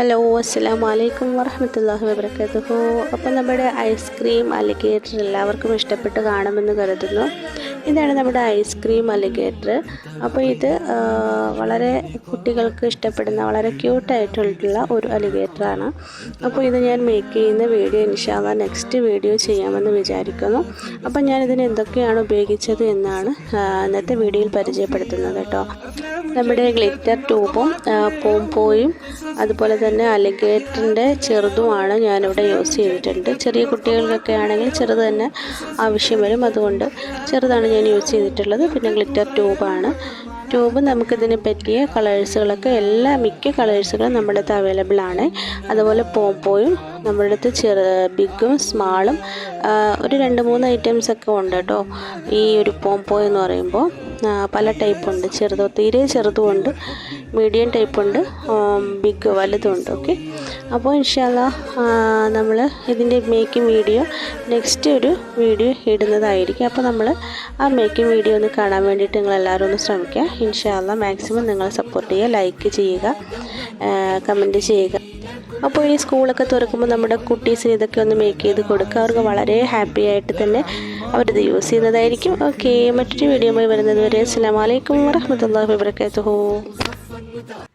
Hello അസ്സാം വലൈക്കും വറഹമത്തല്ലാഹി വബർക്കാത്തു അപ്പോൾ നമ്മുടെ ഐസ്ക്രീം അലിഗേറ്റർ എല്ലാവർക്കും ഇഷ്ടപ്പെട്ട് കാണുമെന്ന് കരുതുന്നു. ഇതാണ് നമ്മുടെ ഐസ്ക്രീം അലിഗേറ്റർ അപ്പോൾ ഇത് വളരെ കുട്ടികൾക്ക് ഇഷ്ടപ്പെടുന്ന വളരെ ക്യൂട്ടായിട്ടുള്ള ഒരു അലിഗേറ്ററാണ് അപ്പോൾ ഇത് ഞാൻ മേക്ക് ചെയ്യുന്ന വീഡിയോ ഇൻഷാല്ല നെക്സ്റ്റ് വീഡിയോ ചെയ്യാമെന്ന് വിചാരിക്കുന്നു. അപ്പോൾ ഞാൻ ഇതിന് എന്തൊക്കെയാണ് ഉപയോഗിച്ചത് എന്നാണ് ഇന്നത്തെ വീഡിയോയിൽ പരിചയപ്പെടുത്തുന്നത് കേട്ടോ. നമ്മുടെ ഗ്ലിറ്റർ ട്യൂബും പോംപോയും അതുപോലെ തന്നെ അലിഗേറ്ററിന്റെ ചെറുതുമാണ് ഞാനിവിടെ യൂസ് ചെയ്തിട്ടുണ്ട്. ചെറിയ കുട്ടികൾക്കൊക്കെ ആണെങ്കിൽ ചെറുത് തന്നെ ആവശ്യം വരും. അതുകൊണ്ട് ചെറുതാണ് ഞാൻ യൂസ് ചെയ്തിട്ടുള്ളത്. പിന്നെ ഗ്ലിറ്റർ ട്യൂബാണ് ട്യൂബ് നമുക്കിതിന് പറ്റിയ കളേഴ്സുകളൊക്കെ എല്ലാ മിക്ക കളേഴ്സുകളും നമ്മുടെ അടുത്ത് അവൈലബിൾ ആണ്. അതുപോലെ പോംപോയും നമ്മുടെ അടുത്ത് ചെറു ബിഗും സ്മാളും ഒരു രണ്ട് മൂന്ന് ഐറ്റംസ് ഒക്കെ ഉണ്ട് കേട്ടോ. ഈ ഒരു പോംപോ എന്ന് പറയുമ്പോൾ. പല ടൈപ്പ് ഉണ്ട് ചെറുത് തീരെ ചെറുതുമുണ്ട്. മീഡിയം ടൈപ്പ് ഉണ്ട് ബിഗ് വലുതുണ്ട് ഓക്കെ? അപ്പോൾ ഇൻഷാല്ല നമ്മൾ ഇതിന്റെ മേക്കിംഗ് വീഡിയോ നെക്സ്റ്റ് ഒരു വീഡിയോ ഇടുന്നതായിരിക്കും. അപ്പോൾ നമ്മൾ ആ മേക്കിംഗ് വീഡിയോ ഒന്ന് കാണാൻ വേണ്ടിയിട്ട് നിങ്ങൾ എല്ലാവരും ഒന്ന് ശ്രമിക്കുക. ഇൻഷാല്ല മാക്സിമം നിങ്ങൾ സപ്പോർട്ട് ചെയ്യുക ലൈക്ക് ചെയ്യുക കമന്റ് ചെയ്യുക. അപ്പോൾ ഈ സ്കൂളൊക്കെ തുറക്കുമ്പോൾ നമ്മുടെ കുട്ടീസിന് ഇതൊക്കെ ഒന്ന് മേക്ക് ചെയ്ത് കൊടുക്കുക. അവർക്ക് വളരെ ഹാപ്പി ആയിട്ട് തന്നെ അവരിത് യൂസ് ചെയ്യുന്നതായിരിക്കും. ഓക്കെ മറ്റൊരു വീഡിയോ വരുന്നത് വരെ അസ്സാം വലൈക്കും വറഹമത്തല്ലാ വാബർക്കാത്തു